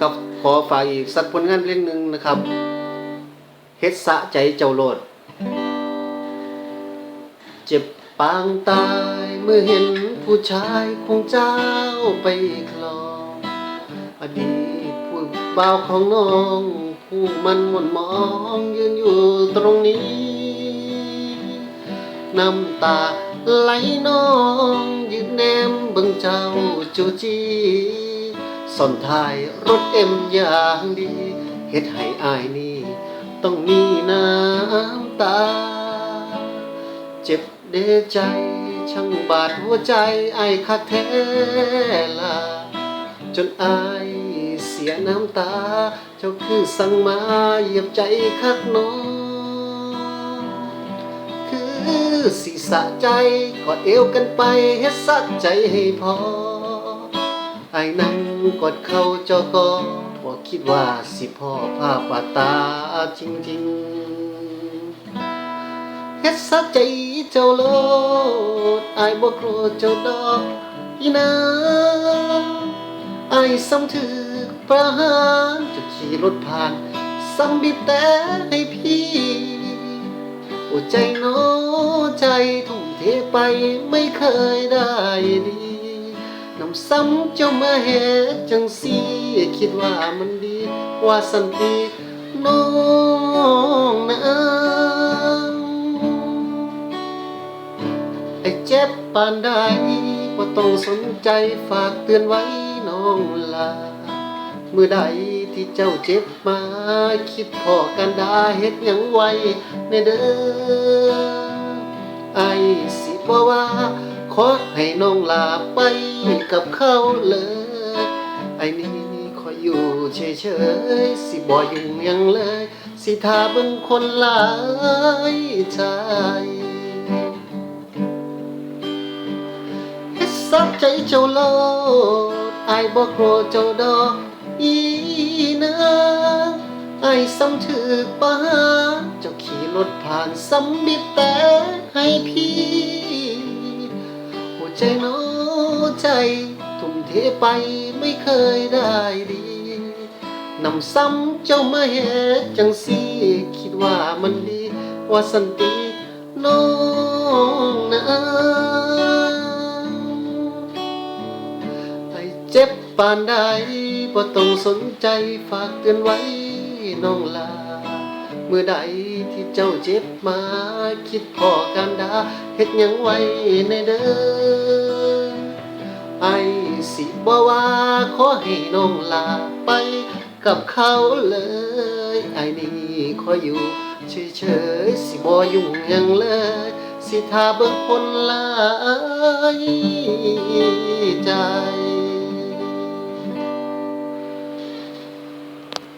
กับขอฝากอีกสักผลงานเพลงหนึ่งนะครับเฮ็ดสะใจเจ้าโลด เจ็บปางตายเมื่อเห็นผู้ชายของเจ้าไปคลองอดีตผู้บ่าวของน้อง ผู้มันหม่นมองยืนอยู่ตรงนี้ น้ำตาไหลน้องยืนแนมบิ่งเจ้าจูจี ซ่อนท้ายรถเอ็มอย่างดีเฮ็ดให้อายนี่ต้องมีน้ำตา เจ็บเดใจช่างบาดหัวใจไอาคักแท้ล่ะจนอายเสียน้ำตา เจ้าคือสั่งมาเหยียบใจคักน้องคือสิสะใจกอดเอวกันไปเฮ็ดสักใจให้พอ ไอ้นั่งกอดเข้าเจ้าก็บ่คิดว่าสิพ่อภาพปาตาจริงๆเฮ็ดสักใจเจ้าโลดไอ้ายบ่กลัวเจ้าดอกอีนาไอ้ายซ้ำถึกประหารจะขี่รถผ่านซ้ำบีบแต่ให้พี่หัวใจโนใจทุ่มเทไปไม่เคยได้ดี น้ำซ้ำเจ้ามาเหจังสีคิดว่ามันดี ว่าสันติน้องนะไอ้เจ็บปานใดก็ต้องสนใจฝากเตือนไว้น้องลาเมื่อใดที่เจ้าเจ็บมา คิดพอกันดาเฮ็ดยังไว้ในเด้อไอสิบ่ว่า ขอให้น้องลาไปกับเขาเลย ไอ้นี่ขออยู่เฉยๆสิบ่ยุ่งยังเลย สิทาเบิ่งคนหลายใจเฮ็ดสักใจเจ้าโลดอายบ่โกรธเจ้าดอกอีนะอายซ้ำถือป้าเจ้าขี่รถผ่านซ้ำบีบแต่ให้พี่ ใจโน้ใจทุ่มเทไปไม่เคยได้ดีนำซ้ำเจ้ามาเหตุจังสีคิดว่ามันดีว่าสันติน้องนะไอเจ็บปานใดบ่ต้องสนใจฝากเตือนไว้น้องลา มื่อใดที่เจ้าเจ็บมา คิดพอการดาเฮ็ดหยังไว้ในเด้อไอสิบ่ว่าขอให้น้องลาไปกับเขาเลย ไอนี่ขออยู่เฉยๆสิบ่ยุ่งหยังเลย สิทาเบิ่งคนหลายใจ